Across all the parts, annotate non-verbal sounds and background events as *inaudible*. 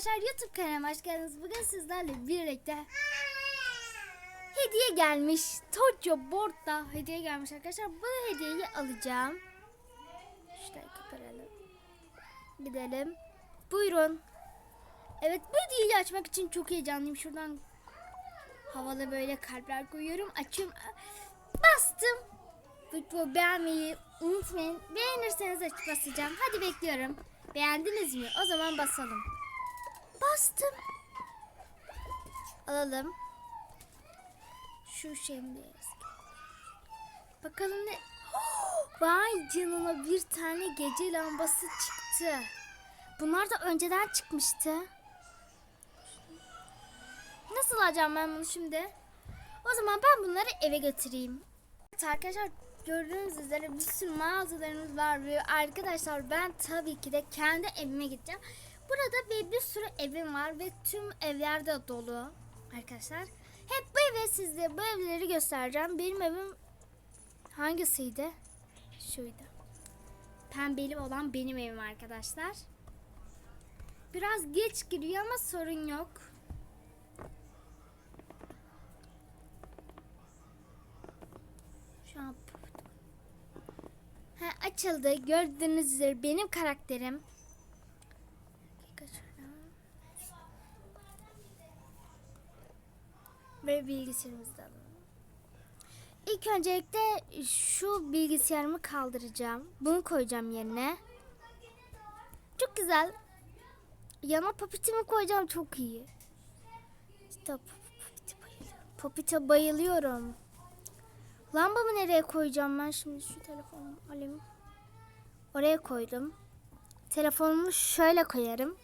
arkadaşlar YouTube kanalıma hoş geldiniz. Bugün sizlerle birlikte hediye gelmiş. Tojo Board'da hediye gelmiş arkadaşlar. Bu hediyeyi alacağım. Şurayı kapatalım. Gidelim. Buyurun. Evet bu hediyeyi açmak için çok heyecanlıyım. Şuradan havalı böyle kalpler koyuyorum. Açıyorum. Bastım. Videoyu beğenmeyi unutmayın. Beğenirseniz açıp basacağım. Hadi bekliyorum. Beğendiniz mi? O zaman basalım. Bastım. Alalım. Şu şimdi. Bakalım ne? Vay canına bir tane gece lambası çıktı. Bunlar da önceden çıkmıştı. Nasıl alacağım ben bunu şimdi? O zaman ben bunları eve götüreyim. Arkadaşlar gördüğünüz üzere bir sürü mağazalarımız var ve arkadaşlar ben tabii ki de kendi evime gideceğim. Burada bir, bir sürü evim var ve tüm evler de dolu arkadaşlar. Hep bu eve sizde bu evleri göstereceğim. Benim evim hangisiydi? Şuydu. Pembeli olan benim evim arkadaşlar. Biraz geç giriyor ama sorun yok. Şu an ha, açıldı. Gördüğünüz üzere benim karakterim. Dakika şuradan. Ve bilgisayarımızı da alalım. İlk öncelikle şu bilgisayarımı kaldıracağım. Bunu koyacağım yerine. Çok güzel. Yana papitimi koyacağım çok iyi. İşte papite bayılıyorum. Papite bayılıyorum. Lambamı nereye koyacağım ben şimdi şu telefonu alayım. Oraya koydum. Telefonumu şöyle koyarım.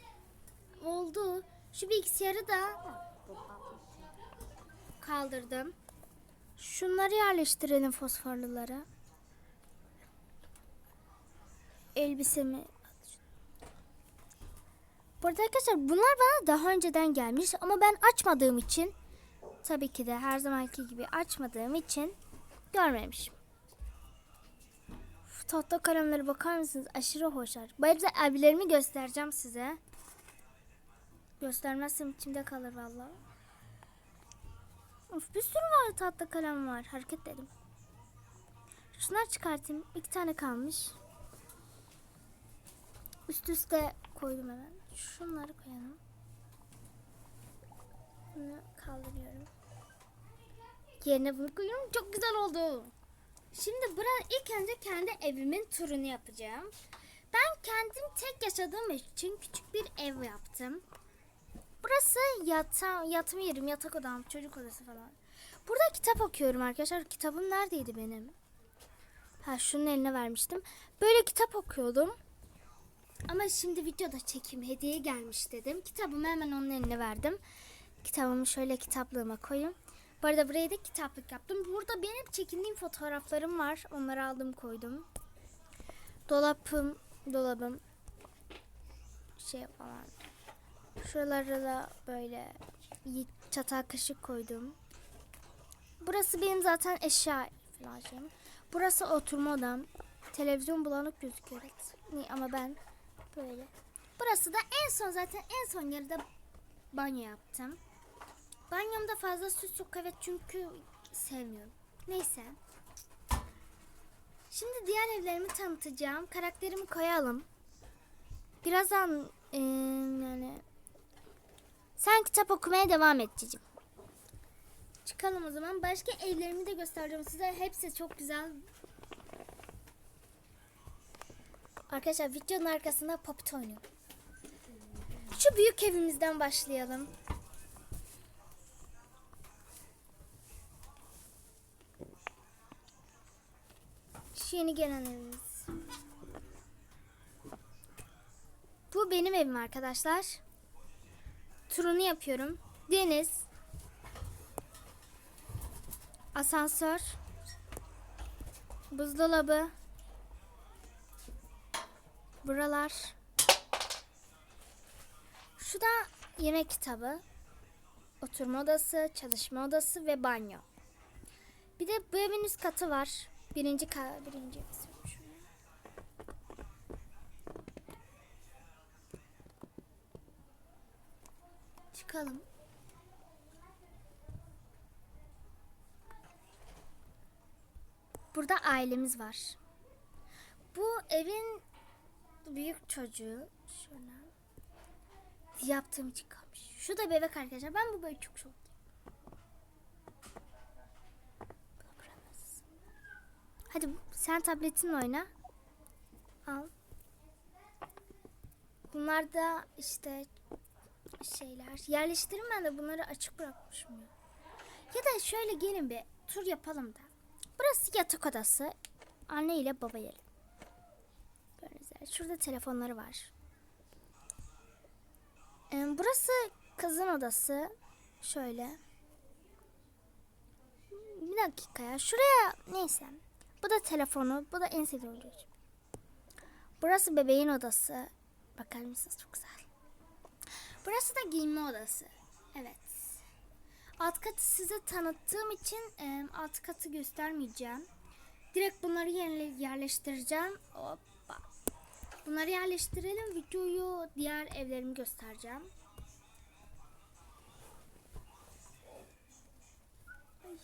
Oldu. Şu bilgisayarı da kaldırdım. Şunları yerleştirelim fosforlulara. Elbisemi Burada arkadaşlar bunlar bana daha önceden gelmiş ama ben açmadığım için tabii ki de her zamanki gibi açmadığım için görmemişim. Uf, tahta kalemlere bakar mısınız? Aşırı hoşlar. Bayırda elbilerimi göstereceğim size. Göstermezsem içimde kalır vallahi. Of bir sürü var tahta kalem var. Hareket dedim. Şunları çıkartayım. İki tane kalmış. Üst üste koydum hemen. Şunları koyalım. Bunu kaldırıyorum. Yerine bunu koyuyorum. Çok güzel oldu. Şimdi burada ilk önce kendi evimin turunu yapacağım. Ben kendim tek yaşadığım için küçük bir ev yaptım. Burası yata, yatma yerim, yatak odam, çocuk odası falan. Burada kitap okuyorum arkadaşlar. Kitabım neredeydi benim? Ha şunun eline vermiştim. Böyle kitap okuyordum. Ama şimdi videoda çekim hediye gelmiş dedim. Kitabımı hemen onun eline verdim. Kitabımı şöyle kitaplığıma koyayım. Bu arada buraya da kitaplık yaptım. Burada benim çekindiğim fotoğraflarım var. Onları aldım koydum. Dolapım, dolabım şey falan. Şuralara da böyle çatal kaşık koydum. Burası benim zaten eşya falan şeyim. Burası oturma odam. Televizyon bulanık gözüküyor. Evet. Ama ben böyle. Burası da en son zaten en son yarıda banyo yaptım. Banyomda fazla süs yok evet çünkü sevmiyorum. Neyse. Şimdi diğer evlerimi tanıtacağım. Karakterimi koyalım. Birazdan e, yani sen kitap okumaya devam et cicim. Çıkalım o zaman. Başka evlerimi de göstereceğim size. Hepsi çok güzel. Arkadaşlar videonun arkasında Puppet oynuyor. Şu büyük evimizden başlayalım. Şu yeni gelen evimiz. Bu benim evim arkadaşlar. Turunu yapıyorum. Deniz. Asansör. Buzdolabı. Buralar. Şu da yemek kitabı. Oturma odası, çalışma odası ve banyo. Bir de bu evin üst katı var. Birinci ka birinci Çıkalım. Burada ailemiz var. Bu evin büyük çocuğu. Şöyle. Yaptığım için kalmış. Şu da bebek arkadaşlar. Ben bu böyle çok çok. Hadi sen tabletinle oyna. Al. Bunlar da işte şeyler. Yerleştirin ben de bunları açık bırakmışım ya. Ya da şöyle gelin bir tur yapalım da. Burası yatak odası. Anne ile baba yeri. Böyle güzel. Şurada telefonları var. Ee, burası kızın odası. Şöyle. Bir dakika ya. Şuraya neyse. Bu da telefonu. Bu da en sevdiğim. Burası bebeğin odası. Bakar mısınız? Çok güzel. Burası da giyinme odası. Evet. Alt katı size tanıttığım için e, alt katı göstermeyeceğim. Direkt bunları yerle- yerleştireceğim. Hoppa. Bunları yerleştirelim. Videoyu diğer evlerimi göstereceğim. Ay.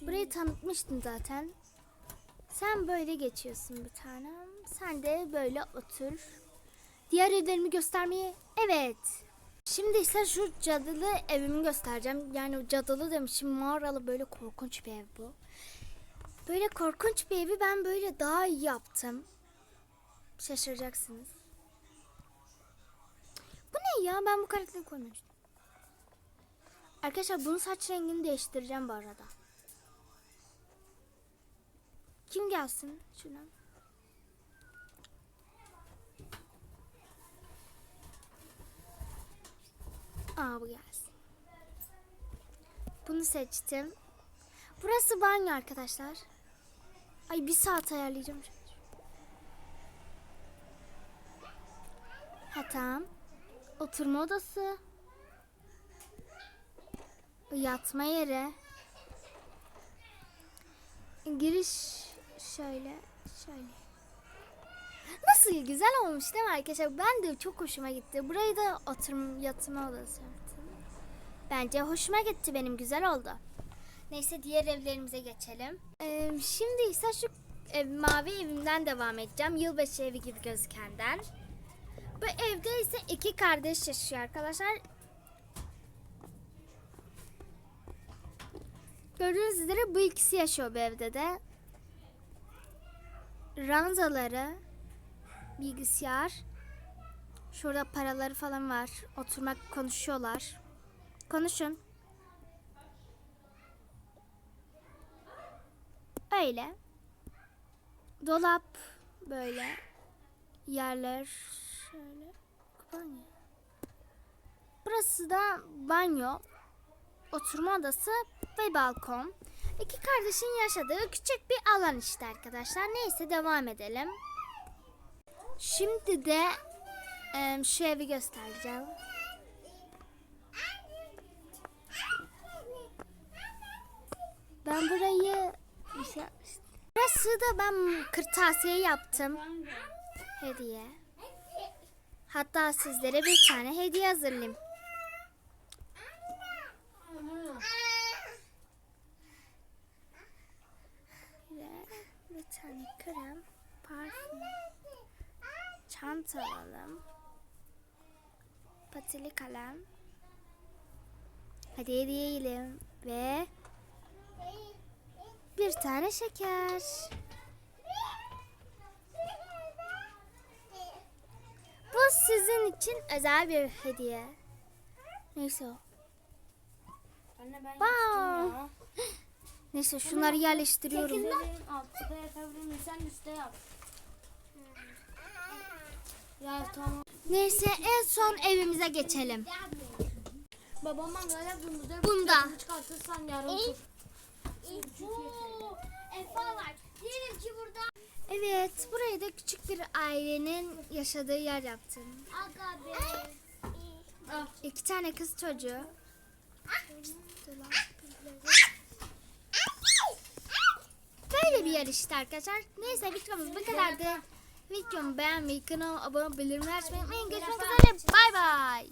Burayı tanıtmıştım zaten. Sen böyle geçiyorsun bir tanem. Sen de böyle otur. Diğer evlerimi göstermeye evet. Şimdi ise şu cadılı evimi göstereceğim. Yani cadılı demişim mağaralı böyle korkunç bir ev bu. Böyle korkunç bir evi ben böyle daha iyi yaptım. Şaşıracaksınız. Bu ne ya? Ben bu karakteri koymamıştım. Arkadaşlar bunun saç rengini değiştireceğim bu arada. Kim gelsin? Şuna. Aa bu gelsin. Bunu seçtim. Burası banyo arkadaşlar. Ay bir saat ayarlayacağım. Ha tamam. Oturma odası. Yatma yeri. Giriş şöyle şöyle. Nasıl güzel olmuş değil mi arkadaşlar? Ben de çok hoşuma gitti. Burayı da oturma yatma odası yaptım. Bence hoşuma gitti benim güzel oldu. Neyse diğer evlerimize geçelim. Ee, şimdi ise şu ev, mavi evimden devam edeceğim. Yılbaşı evi gibi gözükenden. Bu evde ise iki kardeş yaşıyor arkadaşlar. Gördüğünüz üzere bu ikisi yaşıyor bu evde de. Ranzaları, bilgisayar, şurada paraları falan var. Oturmak konuşuyorlar. Konuşun. Öyle. Dolap böyle. Yerler şöyle. Banyo. Burası da banyo. Oturma odası ve balkon. İki kardeşin yaşadığı küçük bir alan işte arkadaşlar. Neyse devam edelim. Şimdi de em, şu evi göstereceğim. Ben burayı şey. Burası da ben kırtasiye yaptım. Hediye. Hatta sizlere bir tane hediye hazırlayayım. Ve bir tane krem, parfüm, çanta alalım. Patili kalem. Hadi hediyelim ve bir tane şeker. Bu sizin için özel bir hediye. Neyse o. Anne ben Wow. ya. *gasps* Neyse şunları yerleştiriyorum. Sekiz altıda yatabilirim sen üstte yap. Ya tamam. Neyse en son evimize geçelim. Babam mangal yaptığımızda Bunda. yakını çıkartırsan yarın var. Diyelim ki burada. Evet, burayı da küçük bir ailenin yaşadığı yer yaptım. Aga be. İki tane kız çocuğu. Böyle bir yer işte arkadaşlar. Neyse videomuz bu kadardı. Videomu beğenmeyi, kanalıma abone olmayı, bildirimleri açmayı unutmayın. Görüşmek üzere. Bay bay.